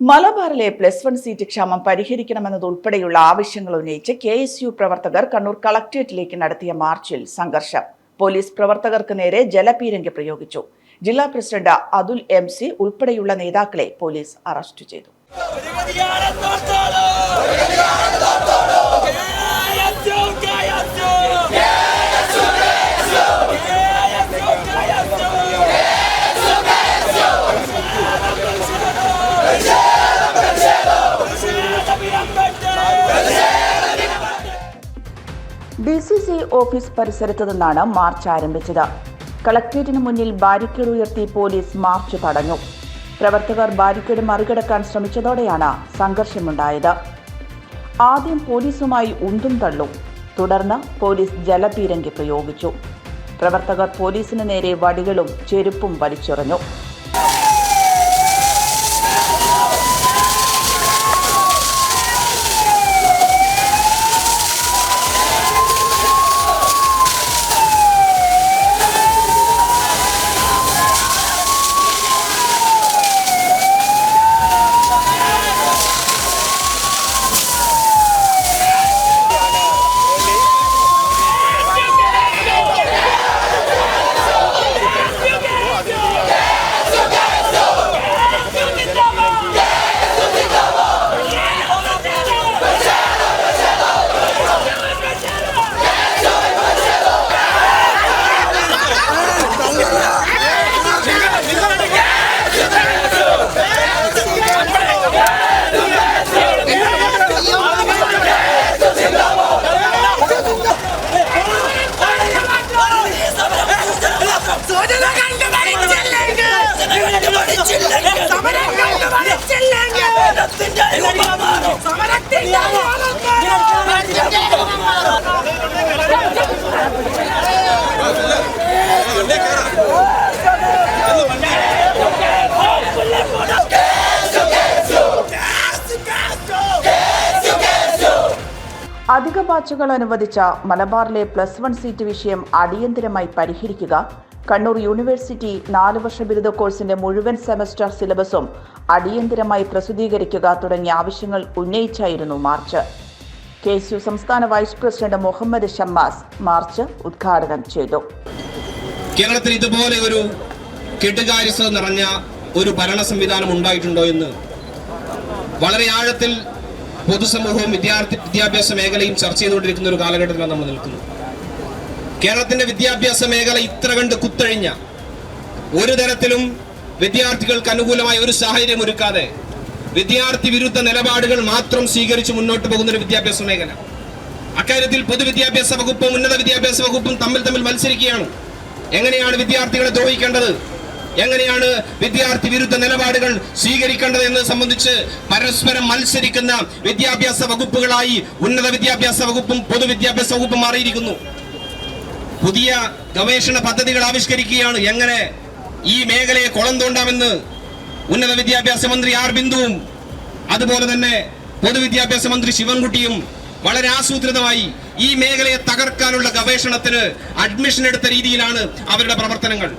മലബാറിലെ plus one seat ക്ഷാമം പരിഹരിക്കണമെന്നതുൾപ്പെടെയുള്ള ആവശ്യങ്ങൾ ഉന്നയിച്ച് കെ എസ് യു പ്രവർത്തകർ കണ്ണൂർ കളക്ട്രേറ്റിലേക്ക് നടത്തിയ മാർച്ചിൽ സംഘർഷം. പോലീസ് പ്രവർത്തകർക്ക് നേരെ ജലപീരങ്കി പ്രയോഗിച്ചു. ജില്ലാ പ്രസിഡന്റ് അതുൽ എം സി ഉൾപ്പെടെയുള്ള നേതാക്കളെ പോലീസ് അറസ്റ്റ് ചെയ്തു. ഡി സി സി ഓഫീസ് പരിസരത്ത് നിന്നാണ് മാർച്ച് ആരംഭിച്ചത്. കളക്ട്രേറ്റിന് മുന്നിൽ ബാരിക്കേഡ് ഉയർത്തി പോലീസ് മാർച്ച് തടഞ്ഞു. പ്രവർത്തകർ ബാരിക്കേഡ് മറികടക്കാൻ ശ്രമിച്ചതോടെയാണ് സംഘർഷമുണ്ടായത്. ആദ്യം പോലീസുമായി ഉന്തും തള്ളും. തുടർന്ന് പോലീസ് ജലപീരങ്കി പ്രയോഗിച്ചു പ്രവർത്തകർ പോലീസിന് നേരെ വടികളും ചെരുപ്പും വലിച്ചെറിഞ്ഞു. അധിക ബാച്ചുകൾ അനുവദിച്ച മലബാറിലെ പ്ലസ് വൺ സീറ്റ് വിഷയം അടിയന്തരമായി പരിഹരിക്കുക കണ്ണൂർ യൂണിവേഴ്സിറ്റി നാല് വർഷ ബിരുദ കോഴ്സിന്റെ മുഴുവൻ സെമസ്റ്റർ സിലബസും അടിയന്തരമായി പ്രസിദ്ധീകരിക്കുക തുടങ്ങിയ ആവശ്യങ്ങൾ ഉന്നയിച്ചായിരുന്നു മാർച്ച്. കെ എസ് യു സംസ്ഥാന vice president Muhammad Shammas march ഉദ്ഘാടനം ചെയ്തു. കേരളത്തിൽ ഇതുപോലെ ഒരു കെട്ടുകാര്യസ്ഥത നിറഞ്ഞ ഒരു ഭരണ സംവിധാനം ഉണ്ടായിട്ടുണ്ടോ എന്ന്? വളരെ ആഴത്തിൽ പൊതുസമൂഹവും വിദ്യാർത്ഥി വിദ്യാഭ്യാസ മേഖലയും ചർച്ച ചെയ്തുകൊണ്ടിരിക്കുന്ന ഒരു കാലഘട്ടത്തിലാണ് നമ്മൾ നിൽക്കുന്നത്. കേരളത്തിന്റെ വിദ്യാഭ്യാസ മേഖല ഇത്ര കണ്ട് കുത്തഴിഞ്ഞ ഒരു തരത്തിലും വിദ്യാർത്ഥികൾക്ക് അനുകൂലമായ ഒരു സാഹചര്യം ഒരുക്കാതെ വിദ്യാർത്ഥി വിരുദ്ധ നിലപാടുകൾ മാത്രം സ്വീകരിച്ച് മുന്നോട്ട് പോകുന്ന ഒരു വിദ്യാഭ്യാസ മേഖല. അക്കാര്യത്തിൽ പൊതുവിദ്യാഭ്യാസ വകുപ്പും ഉന്നത വിദ്യാഭ്യാസ വകുപ്പും തമ്മിൽ തമ്മിൽ മത്സരിക്കുകയാണ്. എങ്ങനെയാണ് വിദ്യാർത്ഥികളെ ദ്രോഹിക്കേണ്ടത്? എങ്ങനെയാണ് വിദ്യാർത്ഥി വിരുദ്ധ നിലപാടുകൾ സ്വീകരിക്കേണ്ടത് എന്നത് സംബന്ധിച്ച് പരസ്പരം മത്സരിക്കുന്ന വിദ്യാഭ്യാസ വകുപ്പുകളായി ഉന്നത വിദ്യാഭ്യാസ വകുപ്പും പൊതുവിദ്യാഭ്യാസ വകുപ്പും മാറിയിരിക്കുന്നു. പുതിയ ഗവേഷണ പദ്ധതികൾ ആവിഷ്കരിക്കുകയാണ്. എങ്ങനെ ഈ മേഖലയെ കുളം തോണ്ടാമെന്ന് ഉന്നത വിദ്യാഭ്യാസ മന്ത്രി ആർ ബിന്ദുവും അതുപോലെ തന്നെ പൊതുവിദ്യാഭ്യാസ മന്ത്രി ശിവൻകുട്ടിയും വളരെ ആസൂത്രിതമായി ഈ മേഖലയെ തകർക്കാനുള്ള ഗവേഷണത്തിന് അഡ്മിഷൻ എടുത്ത രീതിയിലാണ് അവരുടെ പ്രവർത്തനങ്ങൾ.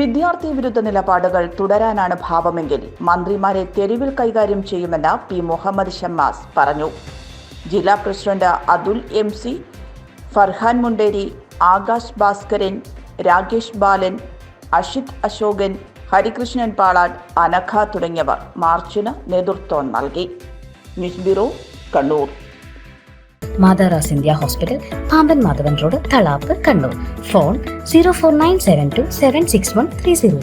വിദ്യാർത്ഥി വിരുദ്ധ നിലപാടുകൾ തുടരാനാണ് ഭാവമെങ്കിൽ മന്ത്രിമാരെ തെരുവിൽ കൈകാര്യം ചെയ്യുമെന്ന് പി. മുഹമ്മദ് ഷമ്മാസ് പറഞ്ഞു. ജില്ലാ president Athul M C Farhan Munderi Akash Bhaskaran Rakesh Balan Ashith Ashokan Harikrishnan Palad Anagha തുടങ്ങിയവർ മാർച്ചിന് നേതൃത്വം നൽകി. News bureau Kannur. മാതാറാസ് India hospital Pamban Madhavan road Thalap Kannur. Phone zero four nine seven two seven six one three zero.